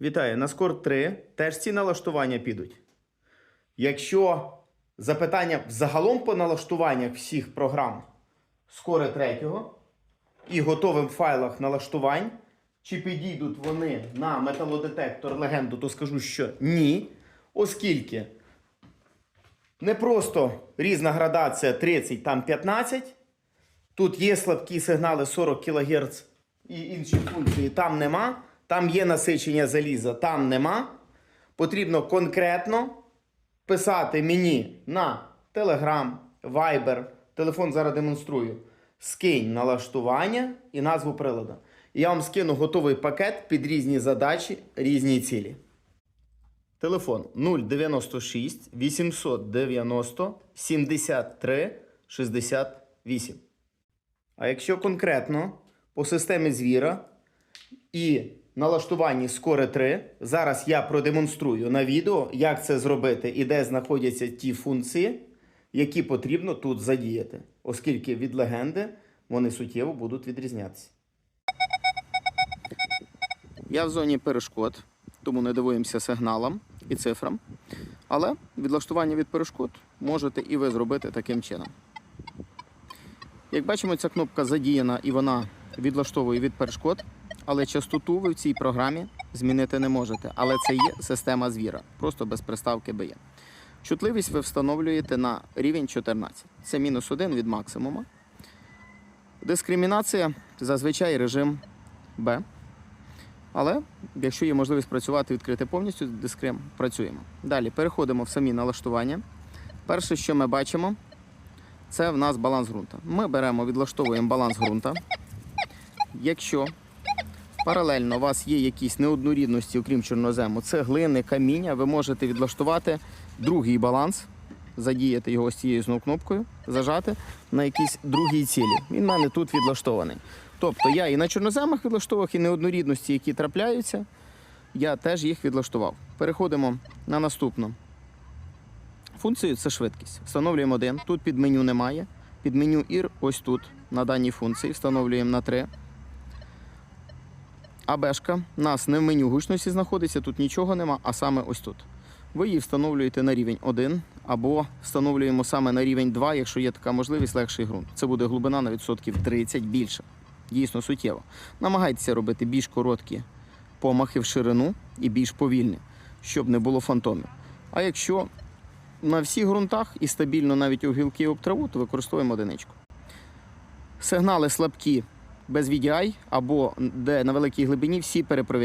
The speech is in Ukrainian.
Вітаю, на Скор 3 теж ці налаштування підуть. Якщо запитання загалом по налаштуваннях всіх програм Скори 3 і готовим файлах налаштувань, чи підійдуть вони на металодетектор легенду, то скажу, що ні. Оскільки не просто різна градація 30, там 15. Тут є слабкі сигнали 40 кГц і інші функції там нема. Там є насичення заліза, там нема. Потрібно конкретно писати мені на Telegram, Viber, телефон зараз демонструю. Скинь налаштування і назву приладу. Я вам скину готовий пакет під різні задачі, різні цілі. Телефон 096 890 73 68. А якщо конкретно по системі звіра і налаштуванні Score 3, зараз я продемонструю на відео, як це зробити і де знаходяться ті функції, які потрібно тут задіяти, оскільки від легенди вони суттєво будуть відрізнятися. Я в зоні перешкод, тому не дивуємося сигналам і цифрам. Але відлаштування від перешкод можете і ви зробити таким чином. Як бачимо, ця кнопка задіяна і вона відлаштовує від перешкод, але частоту ви в цій програмі змінити не можете. Але це є система звіра, просто без приставки BE. Чутливість ви встановлюєте на рівень 14. Це мінус 1 від максимума. Дискримінація зазвичай режим B. Але якщо є можливість працювати відкрити повністю дискрим, працюємо. Далі переходимо в самі налаштування. Перше, що ми бачимо, це в нас баланс ґрунта. Ми беремо, відлаштовуємо баланс ґрунта. Якщо паралельно у вас є якісь неоднорідності, окрім чорнозему, це глини, каміння, ви можете відлаштувати другий баланс, задіяти його з цією знову кнопкою, зажати на якійсь другій цілі. Він в мене тут відлаштований. Тобто я і на чорноземах відлаштовував, і неоднорідності, які трапляються, я теж їх відлаштував. Переходимо на наступну функцію це швидкість. Встановлюємо один. Тут під меню немає. Під меню IR ось тут, на даній функції, встановлюємо на 3. АБшка нас не в меню гучності знаходиться, тут нічого нема, а саме ось тут. Ви її встановлюєте на рівень 1 або встановлюємо саме на рівень 2, якщо є така можливість, легший ґрунт. Це буде глибина на відсотків 30 більше. Дійсно суттєво. Намагайтеся робити більш короткі помахи в ширину і більш повільні, щоб не було фантомів. А якщо на всіх ґрунтах і стабільно навіть у гілки об траву, то використовуємо одиничку. Сигнали слабкі без VDI або де на великій глибині всі перепровіряємо.